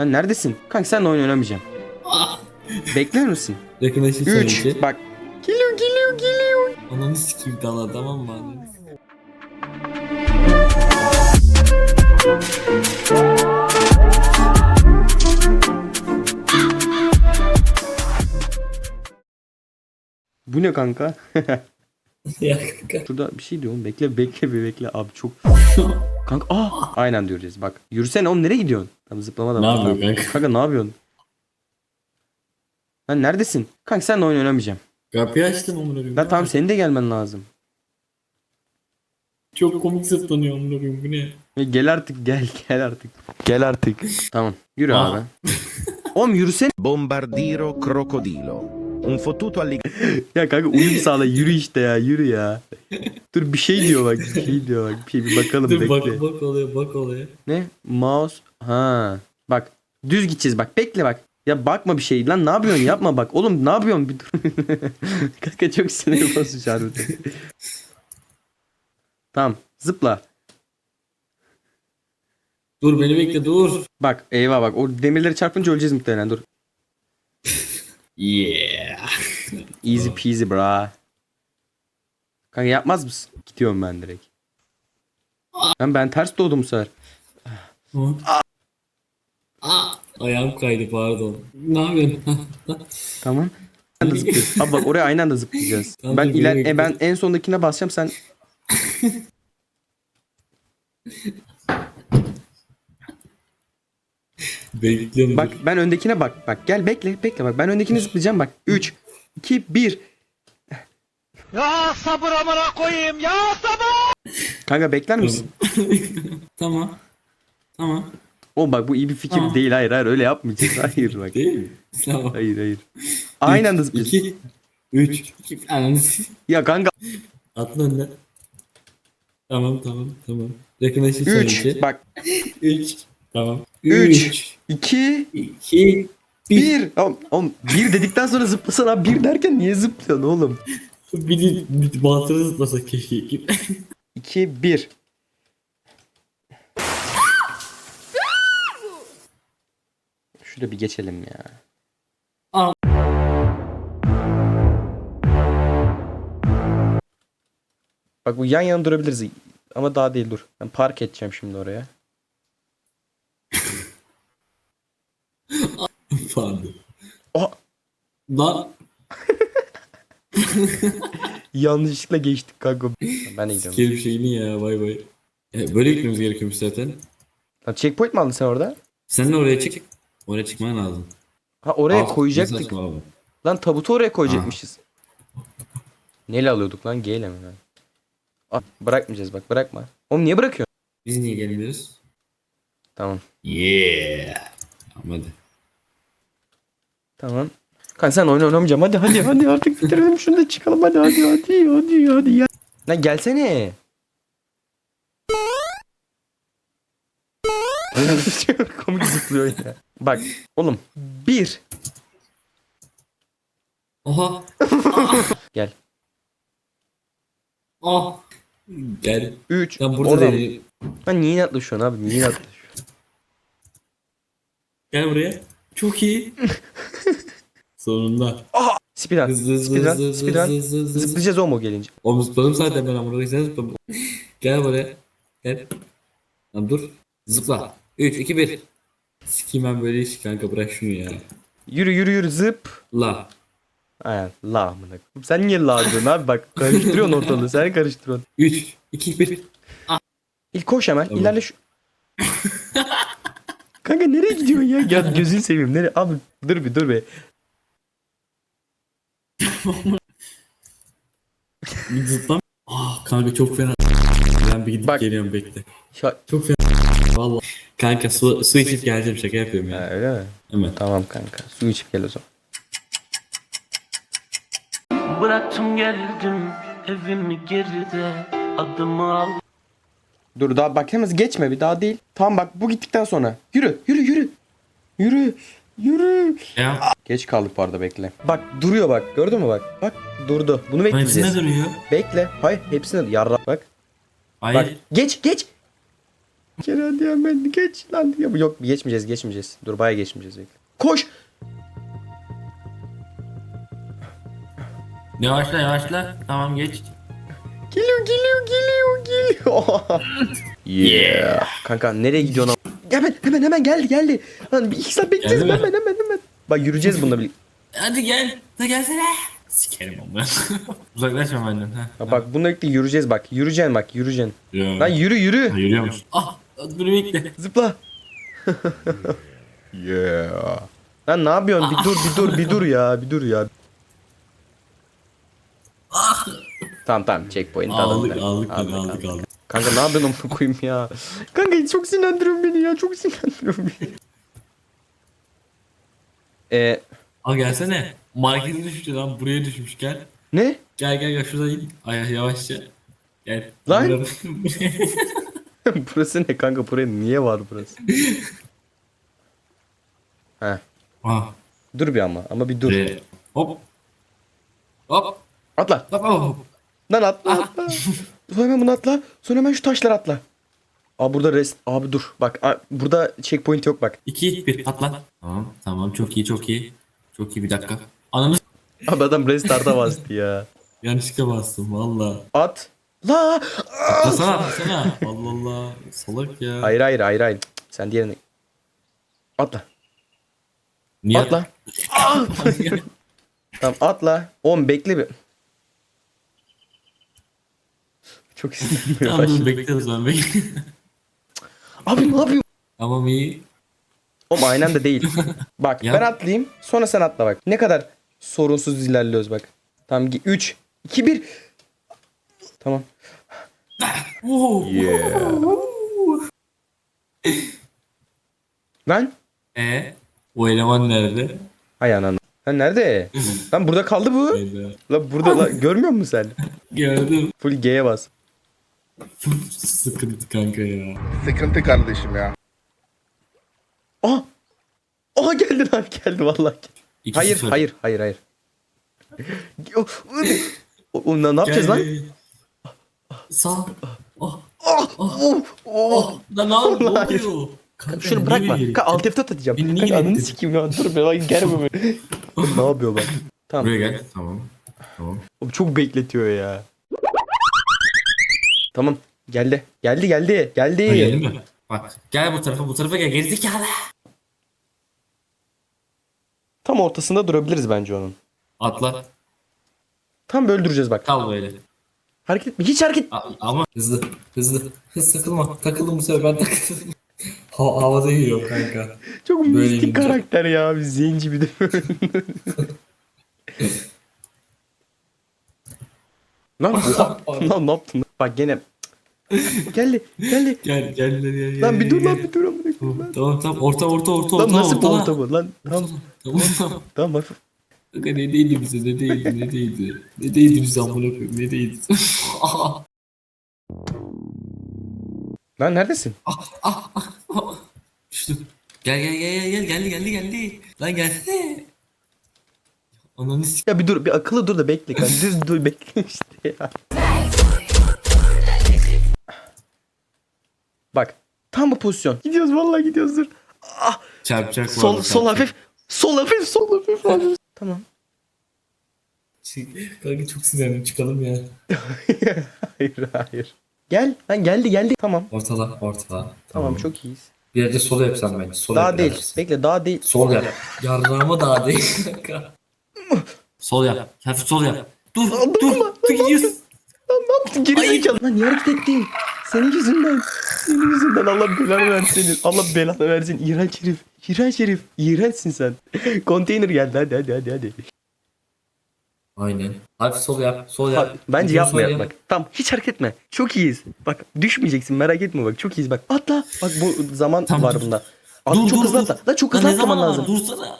Lan neredesin? Kanka senle oyun oynamayacağım. Bekler misin? Recognition 3 challenge. bak. Geliyor geliyor geliyor. Ananı sikeyim dala tamam mı? Ananı sikeyim. Bu ne kanka? ya kanka. Şurada bir şey diyor oğlum. Bekle bekle bir bekle abi çok. Kanka aa aynen diyoruz bak. Yürüsene oğlum nereye gidiyorsun? Tamam zıplama da Ne var. yapıyor Tamam. kanka? Kanka ne yapıyorsun? Lan neredesin? Kanka senle oyun oynamayacağım. Kapıyı açtım amına koyayım. Lan tamam senin de gelmen lazım. Çok komik zıplanıyor amına koyayım bu ne? E, Gel artık gel gel artık. Gel artık. tamam yürü Aa. abi. Oğlum yürüsene. Bombardiro crocodilo. Un fottuto alligatore. Ya kanka uyum sağla yürü işte ya yürü ya. Dur bir şey diyor bak bir şey diyor bak bir şey bir bakalım Dur bekle. bak bak olaya bak olaya. Ne? Mouse. Ha. Bak düz gideceğiz bak bekle bak. Ya bakma bir şey lan ne yapıyorsun yapma bak. Oğlum ne yapıyorsun bir dur. kanka çok sinir bozucu harbiden. tamam zıpla. Dur beni bekle dur. Bak eyvah bak o demirleri çarpınca öleceğiz muhtemelen dur. Yeah. Easy peasy bra. Kanka yapmaz mısın? Gidiyorum ben direkt. Ben, ben ters doğdum bu sefer. Aa, ayağım kaydı pardon. Ne yapıyorsun? Tamam. Aynı anda zıplıyoruz. Abi bak oraya aynı anda zıplayacağız. Tamam, ben dur, iler bekle. e, ben en sondakine basacağım sen Bekliyorum. bak ben öndekine bak. Bak gel bekle bekle bak ben öndekine zıplayacağım bak. 3 2 1 Ya sabır amına koyayım ya sabır. Kanka bekler misin? tamam. Tamam. O bak bu iyi bir fikir Tamam. değil. Hayır hayır öyle yapmayacağız. Hayır bak. Değil mi? Tamam. Hayır hayır. Aynı anda zıplayacağız. 2 3 2 Ananı sikeyim. Ya kanka Atla önden. Tamam tamam tamam. Recognition 3 challenge. bak 3 Tamam. 3 3 2 2 1 Oğlum, oğlum 1 dedikten sonra zıplasana abi 1 derken niye zıplıyorsun oğlum? Bir bir batırı zıplasak keşke. 2 1 Şurada bir geçelim ya. Bak bu yan yana durabiliriz. Ama daha değil dur. Ben park edeceğim şimdi oraya. Pardon. Oha! Lan Yanlışlıkla geçtik kanka. Ben de gidiyorum. Sikerim şeyini ya vay vay. E, böyle gitmemiz gerekiyormuş zaten. Lan checkpoint mi aldın sen orada? Sen de oraya çık. Oraya çıkman lazım. Ha oraya Al, koyacaktık. Lan tabutu oraya koyacakmışız. Neyle alıyorduk lan? G ile mi? lan? Aa, bırakmayacağız bak bırakma. Oğlum niye bırakıyorsun? Biz niye gelmiyoruz? Tamam. Yeah. Tamam hadi. Tamam. Kanka sen oyun oynamayacağım. Hadi hadi hadi artık bitirelim şunu da çıkalım hadi hadi hadi hadi hadi ya. Lan gelsene. Komik zıplıyor ya. Bak oğlum. Bir. Oha. Gel. Ah. Gel. Üç. Ben burada Oradan. değil. Lan niye inatlaşıyorsun abi? Niye inatlaşıyorsun? Gel buraya. Çok iyi. Sonunda. Speedrun. Hızlı hızlı Speedrun. hızlı hızlı Speedrun. hızlı hızlı hızlı. Zıplayacağız o mu gelince? Oğlum zıpladım zaten ben amına koyayım sen zıpla. Gel buraya. Gel. Lan dur. Zıpla. 3 2 1. Sikeyim ben böyle iş kanka bırak şunu ya. Yürü yürü yürü zıp. La. Aynen la amına koyayım. Sen niye la diyorsun abi bak karıştırıyorsun ortalığı sen karıştırıyorsun. 3 2 1. İlk koş hemen Tamam. ilerle şu. Kanka nereye gidiyorsun ya? Ya gözünü seveyim nereye? Abi dur bir dur bir. Bir zıplam. Ah kanka çok fena. Ben bir gidip Bak. geliyorum bekle. Ya, Çok fena. Vallahi. Kanka su, su içip geleceğim şaka yapıyorum ha, ya. öyle mi? Hemen. Tamam kanka. Su içip gel o zaman. Bıraktım geldim evimi geride adımı al Dur daha bak hemen geçme bir daha değil. Tamam bak bu gittikten sonra. Yürü yürü yürü. Yürü. Yürü. Ya. Geç kaldık bu arada bekle. Bak duruyor bak gördün mü bak. Bak durdu. Bunu bekleyeceğiz. ne duruyor? Bekle. Hayır hepsine yarra bak. Hayır. Bak geç geç. Gel hadi hemen geç lan. Ya, yok geçmeyeceğiz geçmeyeceğiz. Dur baya geçmeyeceğiz. Bekle. Koş. Yavaşla yavaşla. Tamam geç. Geliyor geliyor geliyor geliyor. yeah. Kanka nereye gidiyorsun? Hemen hemen hemen geldi geldi. Lan bir iki saat bekleyeceğiz Geldi mi? hemen hemen hemen. Bak yürüyeceğiz bununla birlikte. Hadi gel. Da gelsene. Sikerim onu. Uzaklaşma benden. Ha. Ha, bak bununla birlikte yürüyeceğiz bak. Yürüyeceksin bak yürüyeceksin. Lan yürü yürü. Ha, Yürüyor musun? Ah dur bekle. Zıpla. yeah. Lan ne yapıyorsun? Bir dur bir dur bir dur ya bir dur ya. Tamam tamam checkpoint Aldık aldık. aldık Aldık, aldık aldık. Kanka ne yapıyorsun amına koyayım ya? Kanka çok sinirlendiriyorsun beni ya. Çok sinirlendiriyorsun beni. Ee, Al gelsene. Markete düştü lan buraya düşmüş gel. ne? Gel gel gel şuradan in. Ay yavaşça. Gel. Lan. Burası ne kanka? Buraya niye var burası? Heh. ah. Dur bir ama. Ama bir dur. Buraya. Hop. Hop. Atla. Hop hop. Lan atla atla. Sonra hemen bunu atla. Sonra hemen şu taşları atla. Abi burada rest. Abi dur. Bak a- burada checkpoint yok bak. 2 1 atla. Tamam tamam çok iyi çok iyi. Çok iyi bir dakika. Ananı s- Abi adam restart'a bastı ya. yanlışlıkla bastım valla. At. La. Atlasana atlasana. Allah Allah. Salak ya. Hayır hayır hayır hayır. Sen diğerini. Atla. Niye? Atla. Tamam atla. Oğlum bekle bir. Çok sinirlenmeye tamam dur başladım. bekleriz ben bekle. Abi ne yapıyorsun? Tamam iyi. Oğlum aynı anda değil. Bak Ya. ben atlayayım sonra sen atla bak. Ne kadar sorunsuz ilerliyoruz bak. Tamam 3 2 1 Tamam. Oo. Lan E o eleman nerede? hay ananı. Lan nerede? Lan burada kaldı bu. Nerede? Lan burada lan görmüyor musun sen? Gördüm. Full G'ye bas. Sıkıntı kanka ya. Sıkıntı kardeşim ya. Aa! Aa geldi lan geldi vallahi. İki Hayır sıfır. hayır hayır hayır. O, ne yapacağız lan? Sağ. Oh. Oh, oh, oh. Lan ne Hayır. oluyor? Kanka, Şunu bırakma. Kanka alt F4 atacağım. Beni niye Kanka getirdin? sikeyim ya. Dur be bak gelme böyle. ne yapıyor bak. Tamam. Buraya gel. Tamam. Tamam. Oğlum çok bekletiyor ya. Tamam. Geldi. Geldi geldi. Geldi. Gelin mi? Bak gel bu tarafa bu tarafa gel gerizekalı. Tam ortasında durabiliriz bence onun. Atla. Tam böyle duracağız bak. Kal böyle. Hareket etme. Hiç hareket. A- ama hızlı hızlı. Hız takılma. Takıldım bu sefer ben takıldım. Ha havada yürüyor kanka. Çok Böyle mistik gidecek. karakter ya. Bir zenci bir de. lan, oha. lan ne yaptın? Bak gene. geldi. Geldi. Gel gel gel gel. Lan bir dur lan bir dur. amına koyayım lan. Tamam tamam orta orta orta Lan orta nasıl orta. bu orta bu lan? Tamam Tamam tamam. tamam hafif. Kanka ne değildi bize ne değildi ne değildi. Ne değildi bize amına koyayım ne değildi. Lan neredesin? Düştüm. Gel gel gel gel gel geldi geldi geldi. Lan gelsene. Ananı Ya bir dur bir akıllı dur da bekle. Düz dur bekle işte ya. Tam bu pozisyon. Gidiyoruz vallahi gidiyoruz dur. çarpacak bu Sol arada, sol çarpacak. hafif. Sol hafif sol hafif. hafif. tamam. Kanka çok sinirlendim çıkalım ya. hayır hayır. Gel lan geldi geldi. Tamam. Ortala ortala. Tamam çok iyiyiz. Bir yerde sol yapsam bence. Sol Daha yap değil. biraz. Bekle daha değil. Sol yap. Yarrağıma daha değil sol yap. Hafif sol yap. Dur dur. durma. Dur gidiyorsun. Lan ne yaptın geri zekalı. Lan niye hareket ettin? Senin yüzünden. Senin yüzünden Allah belanı versin. Allah belanı versin. İğrenç herif. İğrenç herif. İğrençsin sen. Konteyner geldi hadi hadi hadi hadi. Aynen. Hafif sol yap. Sol yap. Bence Bütün yapma sol ya yap. bak. Tamam hiç hareket etme. Çok iyiyiz. Bak düşmeyeceksin merak etme bak. Çok iyiyiz bak. Atla. Bak bu zaman Tamam, var dur. bunda. Atla Dur çok dur hızlı dur. atla. Lan çok Lan hızlı ne atlaman zaman lazım. Dursana.